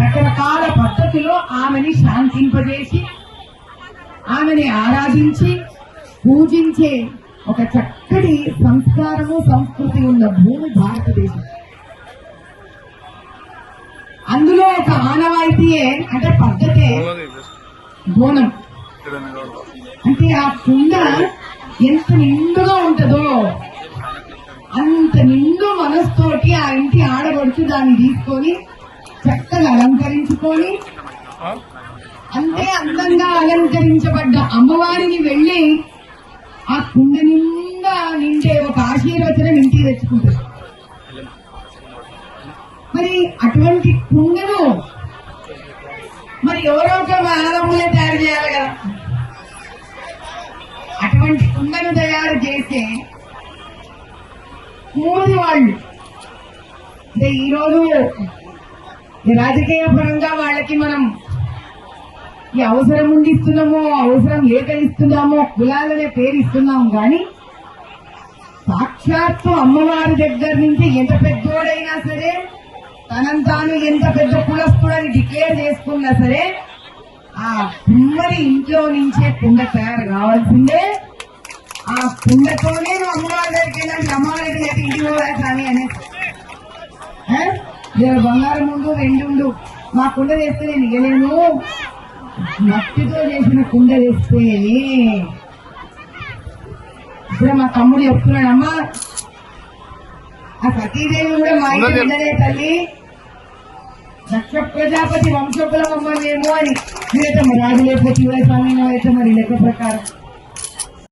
రకరకాల పద్ధతిలో ఆమెని శాంతింపజేసి ఆమెని ఆరాధించి పూజించే ఒక చక్కటి సంస్కారము సంస్కృతి ఉన్న భూమి భారతదేశం. అందులో ఒక ఆనవాయితీయే అంటే పద్ధతే బోనం. అంటే ఆ కుండ ఎంత నిండుగా ఉంటుందో అంత నిండు మనస్తోటి ఆ ఇంటి ఆడబడుచు దాన్ని తీసుకొని చక్కగా అలంకరించుకొని అంతే అందంగా అలంకరించబడ్డ అమ్మవారిని వెళ్ళి ఆ కుండ నిండా నిండే ఒక ఆశీర్వచనం ఇంటికి తెచ్చుకుంటారు మరి అటువంటి కుండను మరి ఎవరో ఒక మానవులే తయారు చేయాలి కదా. అటువంటి కుండను తయారు చేసే మూడు వాళ్ళు అంటే ఈరోజు రాజకీయ పరంగా వాళ్ళకి మనం ఈ అవసరం ఉండి ఇస్తున్నామో అవసరం లేక ఇస్తున్నామో కులాలనే పేరు ఇస్తున్నాం కానీ సాక్షాత్తు అమ్మవారి దగ్గర నుంచి ఎంత పెద్దోడైనా సరే తనను తాను ఎంత పెద్ద కులస్తుడని డిక్లేర్ చేసుకున్నా సరే ఆ కుమ్మరి ఇంట్లో నుంచే కుండ తయారు కావాల్సిందే. ఆ కుండతోనే నువ్వు ఇలా బంగారం ముందు రెండు ఉండు. మా కుండ చేస్తే నేను ఇయ్యలేను. మట్టితో చేసిన కుండ తెస్తేనే ఇప్పుడు మా తమ్ముడు చెప్తున్నాడు అమ్మా ఆ సతీదేవి కూడా మా ఇంటి బిడ్డనే తల్లి. దక్ష ప్రజాపతి వంశకులం అమ్మనేమో అని. మీరైతే మరి రాజు లేకపోతే శివస్వామి అయితే మరి లెక్క ప్రకారం.